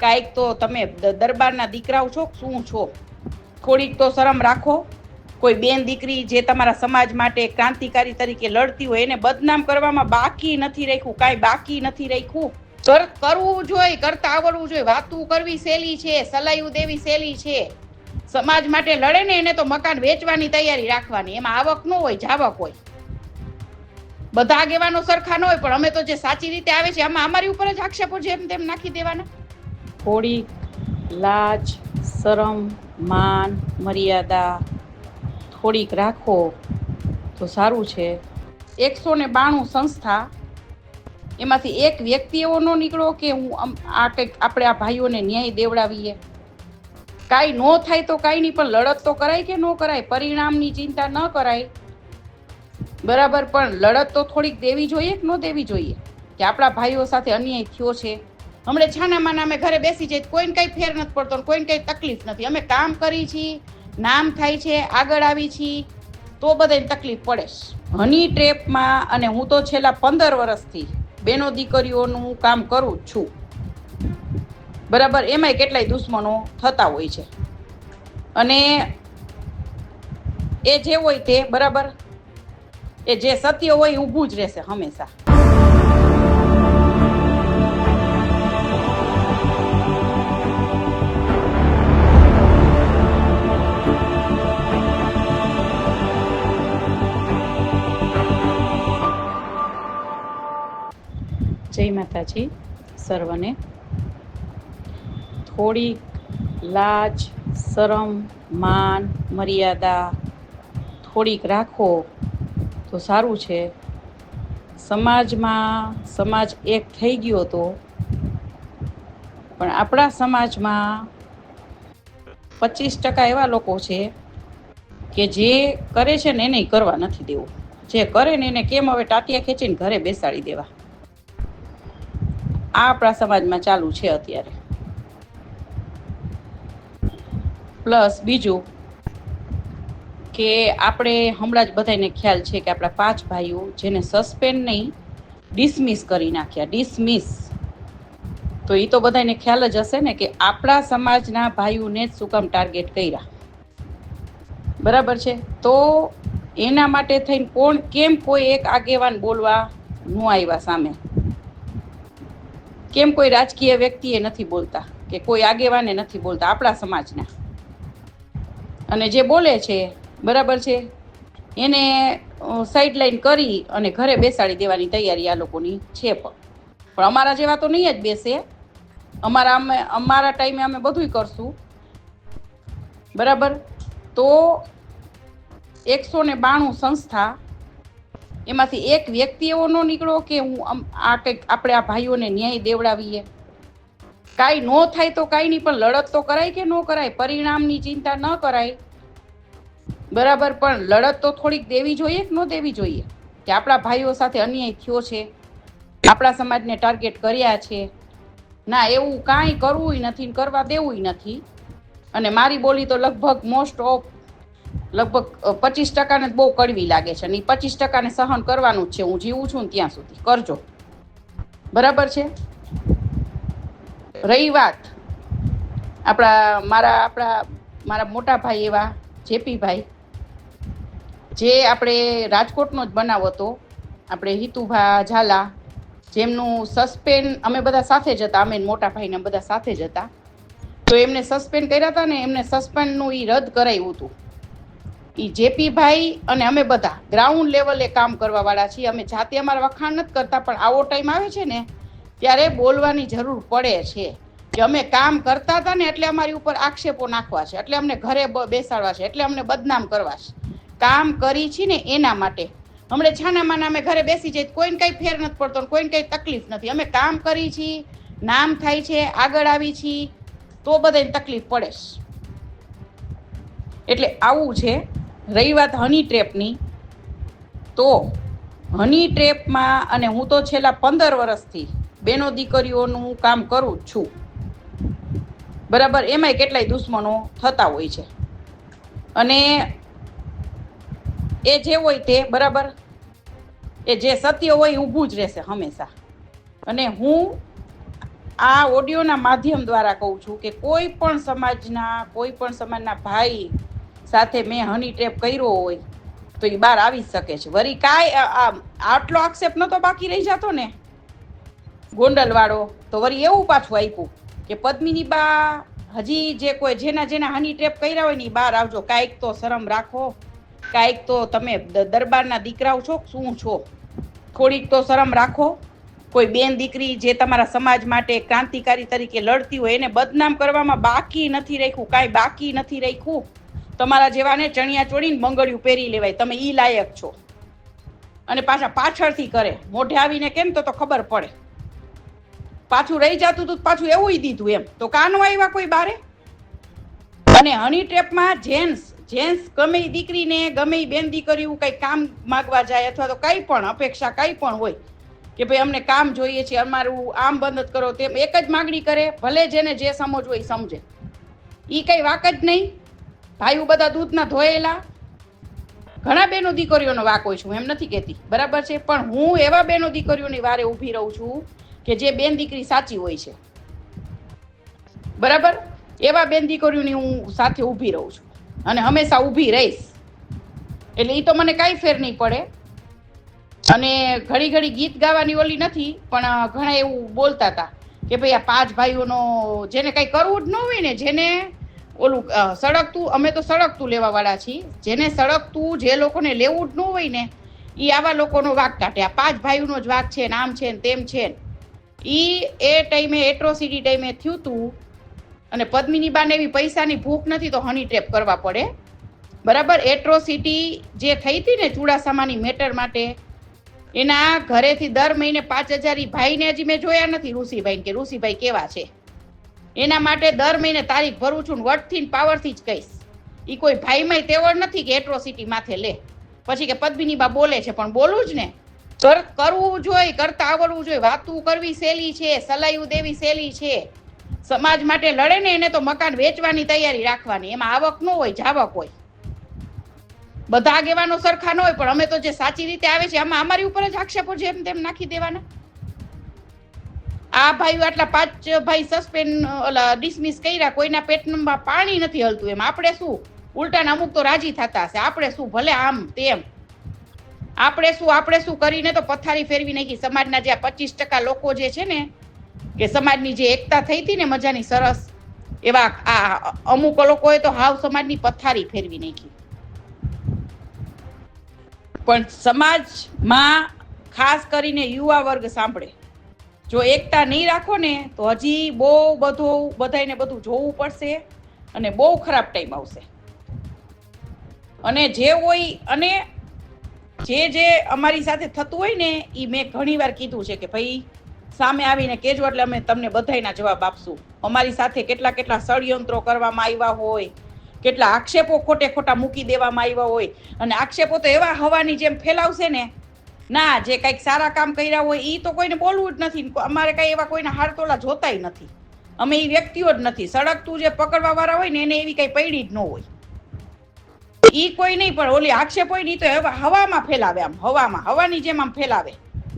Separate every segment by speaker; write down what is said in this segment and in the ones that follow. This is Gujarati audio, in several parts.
Speaker 1: કાંઈક તો તમે દરબારના દીકરાઓ છો, શું છો? થોડીક તો શરમ રાખો. કોઈ બેન દીકરી જે તમારા સમાજ માટે ક્રાંતિકારી તરીકે લડતી હોય એને બદનામ કરવામાં બાકી નથી રાખ્યું, કાંઈ બાકી નથી રાખ્યું. કર- કરવું જોઈએ, કરતા આવડવું જોઈએ. વાતું કરવી સહેલી છે, સલાયું દેવી સહેલી છે. સમાજ માટે લડે ને એને તો મકાન વેચવાની તૈયારી રાખવાની. એમાં આવક ન હોય, જાવક હોય. બધા આગેવાનો સરખા ન હોય, પણ અમે તો જે સાચી રીતે આવે છે, આમાં અમારી ઉપર જ આક્ષેપો જેમ તેમ નાખી દેવાના. થોડીક લાજ, શરમ, માન, મર્યાદા થોડીક રાખો તો સારું છે. એકસો ને બાણું સંસ્થા, એમાંથી એક વ્યક્તિ એવો ન નીકળો કે હું આ કંઈક આપણે આ ભાઈઓને ન્યાય દેવડાવીએ. કાંઈ ન થાય તો કાંઈ નહીં, પણ લડત તો કરાય કે ન કરાય? પરિણામની ચિંતા ન કરાય. બરાબર, પણ લડત તો થોડીક દેવી જોઈએ કે ન દેવી જોઈએ? કે આપણા ભાઈઓ સાથે અન્યાય થયો છે? હમણે છાનામાં અમે ઘરે બેસી જઈએ કોઈને કંઈ ફેર નથી પડતો કોઈને કંઈ તકલીફ નથી. અમે કામ કરી છીએ નામ થાય છે, આગળ આવી છીએ તો બધાને તકલીફ પડે છે. હની ટ્રેપમાં અને હું તો છેલ્લા પંદર વર્ષથી બેનો દીકરીઓનું કામ કરું જ છું. બરાબર, એમાંય કેટલાય દુશ્મનો થતા હોય છે. અને એ જે હોય તે, બરાબર, એ જે સત્ય હોય ઊભું જ રહેશે હંમેશા. માતાજી સર્વને. થોડીક લાજ, શરમ, માન, મર્યાદા થોડીક રાખો તો સારું છે. સમાજમાં, સમાજ એક થઈ ગયો તો, પણ આપણા સમાજમાં પચીસ ટકા એવા લોકો છે કે જે કરે છે ને એને કરવા નથી દેવું. જે કરે ને એને કેમ હવે ટાટિયા ખેંચીને ઘરે બેસાડી દેવા? આ આપણા સમાજમાં ચાલુ છે અત્યારે. પ્લસ બીજું કે આપણે હમણાં જ બધાને ખ્યાલ છે કે આપણા પાંચ ભાઈઓ જેને સસ્પેન્ડ નહીં ડિસમિસ કરી નાખ્યા ડિસમિસ તો એ તો બધાને ખ્યાલ જ હશે ને કે આપણા સમાજના ભાઈઓને જ શું કામ ટાર્ગેટ કર્યા. બરાબર છે? તો એના માટે થઈને કોણ, કેમ કોઈ એક આગેવાન બોલવા ન આવ્યા સામે? કેમ કોઈ રાજકીય વ્યક્તિએ નથી બોલતા? કે કોઈ આગેવાને નથી બોલતા આપણા સમાજના? અને જે બોલે છે, બરાબર છે? એને સાઈડ લાઈન કરી અને ઘરે બેસાડી દેવાની તૈયારી આ લોકોની છે પણ. પણ અમારા જેવા તો નહીં જ બેસે. અમારા અમે, અમારા ટાઈમે અમે બધુંય કરશું. બરાબર? તો એકસો ને બાણું સંસ્થા એમાંથી એક વ્યક્તિ એવો ન નીકળો કે હું આમ આ કંઈક આપણે આ ભાઈઓને ન્યાય દેવડાવીએ. કાંઈ ન થાય તો કાંઈ નહીં, પણ લડત તો કરાય કે ન કરાય? પરિણામની ચિંતા ન કરાય. બરાબર, પણ લડત તો થોડીક દેવી જોઈએ કે ન દેવી જોઈએ? કે આપણા ભાઈઓ સાથે અન્યાય થયો છે? આપણા સમાજને ટાર્ગેટ કર્યા છે? ના, એવું કાંઈ કરવું નથી કરવા દેવું નથી. અને મારી બોલી તો લગભગ મોસ્ટ ઓફ લગભગ પચીસ ટકાને બહુ કડવી લાગે છે અને પચીસ ટકાને સહન કરવાનું જ છે. હું જીવું છું ને ત્યાં સુધી. કરજો. બરાબર છે? રહી વાત. આપણા, મારા આપણા, મારા મોટા ભાઈ એવા, જેપીભાઈ, જે આપણે રાજકોટનો જ બનાવ હતો. આપણે હિતુભા ઝાલા, જેમનું સસ્પેન્ડ અમે બધા સાથે જ હતા. અમે મોટા ભાઈને બધા સાથે જ હતા. તો એમને સસ્પેન્ડ કર્યા હતા ને એમને સસ્પેન્ડનું એ રદ કરાવ્યું હતું. એ જેપીભાઈ અને અમે બધા ગ્રાઉન્ડ લેવલે કામ કરવાવાળા છીએ. અમે જાતે અમારા વખાણ નથી કરતા, પણ આવો ટાઈમ આવે છે ને, ત્યારે બોલવાની જરૂર પડે છે. કે અમે કામ કરતા હતા ને, એટલે અમારી ઉપર આક્ષેપો નાખવા છે, એટલે અમને ઘરે બેસાડવા છે, એટલે અમને બદનામ કરવા છે. કામ કરી છે ને એના માટે. હમણે છાનામાં અમે ઘરે બેસી જઈએ, કોઈને કંઈ ફેર નથી પડતો કોઈને કંઈ તકલીફ નથી. અમે કામ કરી છીએ નામ થાય છે, આગળ આવી છીએ તો બધાને તકલીફ પડે એટલે આવું છે. રહી વાત હની ટ્રેપની, તો હની ટ્રેપમાં, અને હું તો છેલ્લા પંદર વર્ષથી બેનો દીકરીઓનું કામ કરું છું. બરાબર, એમાંય કેટલાય દુશ્મનો થતા હોય છે. અને એ જે હોય તે, બરાબર, એ જે સત્ય હોય ઊભું જ રહેશે હંમેશા. અને હું આ ઓડિયોના માધ્યમ દ્વારા કહું છું કે કોઈ પણ સમાજના, કોઈ પણ સમાજના ભાઈ સાથે મેં હની ટ્રેપ કર્યો હોય, તો એ બહાર આવી શકે છે. વરી કાંઈ આટલો આક્ષેપ નતો બાકી રહી જતો ને. ગોંડલવાળો, તો વળી એવું પાછું આપ્યું કે પદ્મિની બા, હજી જે કોઈ જેના જેના હની ટ્રેપ કર્યા હોય ને બહાર આવજો. કાંઈક તો શરમ રાખો, કાંઈક તો તમે દરબારના દીકરાઓ છો, શું છો? થોડીક તો શરમ રાખો. કોઈ બેન દીકરી જે તમારા સમાજ માટે ક્રાંતિકારી તરીકે લડતી હોય એને બદનામ કરવામાં બાકી નથી રાખ્યું, કાંઈ બાકી નથી રાખ્યું. તમારા જેવાને ચણિયા ચોળીને બંગડિયું પહેરી લેવાય. તમે ઈ લાયક છો. અને પાછા પાછળથી કરે. મોઢે આવીને કેમ તો તો ખબર પડે. પાછું રહી જતું હતું પાછું એવું દીધું એમ. તો કાનો આવ્યા કોઈ બારે? અને હની ટ્રેપમાં જેન્ટ્સ જેન્ટ્સ ગમે દીકરીને, ગમે બેન દીકરીઓ કંઈ કામ માગવા જાય અથવા તો કંઈ પણ અપેક્ષા કંઈ પણ હોય કે ભાઈ અમને કામ જોઈએ છે, અમારું આમ બંધ કરો તેમ. એક જ માગણી કરે, ભલે જેને જે સમજવું એ સમજે. એ કંઈ વાક જ નહીં. ભાઈઓ બધા દૂધના ધોયેલા. ઘણા બેનો દીકરીઓનો વાક છું એમ નથી કહેતી. બરાબર છે? પણ હું એવા બેનો દીકરીઓની વારે ઊભી રહું છું કે જે બેન દીકરી સાચી હોય છે. બરાબર? એવા બેન દીકરીઓની હું સાથે ઊભી રહું છું અને હંમેશા ઊભી રહીશ. એટલે એ તો મને કાંઈ ફેર નહીં પડે. અને ઘડી ઘડી ગીત ગાવાની ઓલી નથી, પણ ઘણા એવું બોલતા હતા કે ભાઈ આ પાંચ ભાઈઓનો જેને કાંઈ કરવું જ ન હોય ને, જેને ઓલું સળગતું, અમે તો સળગતું લેવાવાળા છીએ. જેને સળગતું, જે લોકોને લેવું જ ન હોય ને એ આવા લોકોનો વાક કાઢે. આ પાંચ ભાઈઓનો જ વાક છે ને, આમ છે ને, તેમ છે ને. એ એ ટાઈમે એટ્રોસિટી ટાઈમે થયું હતું અને પદ્મિની બાને એવી પૈસાની ભૂખ નથી તો હની ટ્રેપ કરવા પડે. બરાબર? એટ્રોસિટી જે થઈ હતી ને ચુડાસામાની મેટર માટે, એના ઘરેથી દર મહિને પાંચ હજાર ભાઈને હજી મેં જોયા નથી. ઋષિભાઈ કે ઋષિભાઈ કેવા છે? એના માટે દર મહિને તારીખ ભરું છું ને વટથી પાવરથી જ કહીશ. ઈ કોઈ ભાઈમાં તેવડ નથી કે એટ્રોસિટી માથે લે. પછી કે પદ્મિની બા બોલે છે પણ બોલું જ ને. કરવું જોઈએ કરતા આવડવું જોઈએ. વાતું કરવી સહેલી છે સલાયું દેવી સહેલી છે. સમાજ માટે લડે ને એને તો મકાન વેચવાની તૈયારી રાખવાની. એમાં આવક ન હોય જાવક હોય. બધા આગેવાનો સરખા ન હોય પણ અમે તો જે સાચી રીતે આવે છે આમાં અમારી ઉપર જ આક્ષેપો જેમ તેમ નાખી દેવાના. આ ભાઈ આટલા પાંચ ભાઈ સસ્પેન્ડ ઓલા ડિસમિસ કર્યા, કોઈના પેટમાં પાણી નથી હલતું એમ. આપણે શું? ઉલટાના અમુક તો રાજી થતા હશે. આપણે શું ભલે આમ તેમ. આપણે શું આપણે શું કરીને તો પથારી ફેરવી નાખી. સમાજના જે આ પચીસ ટકા લોકો જે છે ને, કે સમાજની જે એકતા થઈ હતી ને મજાની સરસ, એવા આ અમુક લોકોએ તો હાવ સમાજની પથારી ફેરવી નાખી. પણ સમાજમાં ખાસ કરીને યુવા વર્ગ સાંભળે. જો એકતા નહીં રાખો ને, તો હજી બહુ બધું બધાને બધું જોવું પડશે અને બહુ ખરાબ ટાઈમ આવશે. અને જે હોય અને જે જે અમારી સાથે થતું હોય ને એ મેં ઘણી વાર કીધું છે કે ભાઈ, સામે આવીને કહેજો એટલે અમે તમને બધાયના જવાબ આપશું. અમારી સાથે કેટલા કેટલા ષડયંત્રો કરવામાં આવ્યા હોય, કેટલા આક્ષેપો ખોટે ખોટા મૂકી દેવામાં આવ્યા હોય. અને આક્ષેપો તો એવા હવાની જેમ ફેલાવશે ને ના, જે કંઈક સારા કામ કર્યા હોય એ તો કોઈને બોલવું જ નથી. અમારે કાંઈ એવા કોઈના હારતોલા જોતાય નથી. અમે એ વ્યક્તિઓ જ નથી. સળગતું જે પકડવા વાળા હોય ને એને એવી કઈ પડી જ ન હોય. એ કોઈ નહીં, પણ ઓલી આક્ષેપ હોય નહીં તો હવે, હવામાં ફેલાવે આમ, હવામાં, હવાની જેમ આમ ફેલાવે.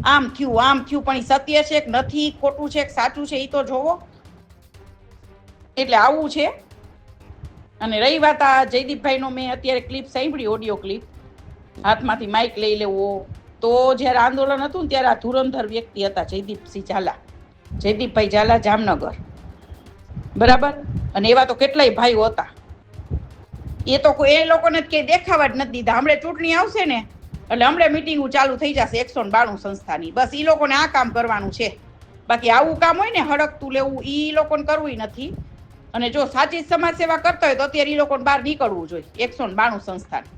Speaker 1: આમ થયું આમ થયું, પણ એ સત્ય છે કે નથી, ખોટું છે કે સાચું છે એ તો જોવો. એટલે આવું છે. અને રહી વાત આ જયદીપભાઈનો મેં અત્યારે ક્લિપ સાંભળી ઓડિયો ક્લિપ હાથમાંથી માઇક લઈ લેવો. તો જ્યારે આંદોલન હતું ને ત્યારે આ ધુરંધર વ્યક્તિ હતા, જયદીપસિંહ ઝાલા. જયદીપભાઈ ઝાલા જામનગર. બરાબર? અને એવા તો કેટલાય ભાઈઓ હતા. એ તો એ લોકોને કે દેખાવા જ નથી દીધા. હમણાં ચૂંટણી આવશે ને, એટલે હમણાં મિટિંગો ચાલુ થઈ જશે એકસો બાણું સંસ્થાની. બસ એ લોકોને આ કામ કરવાનું છે. બાકી આવું કામ હોય ને, હડકતું લેવું એ લોકોને કરવું નથી. અને જો સાચી સમાજ સેવા કરતા હોય તો અત્યારે એ લોકોને બહાર નીકળવું જોઈએ. એકસો બાણું સંસ્થાની.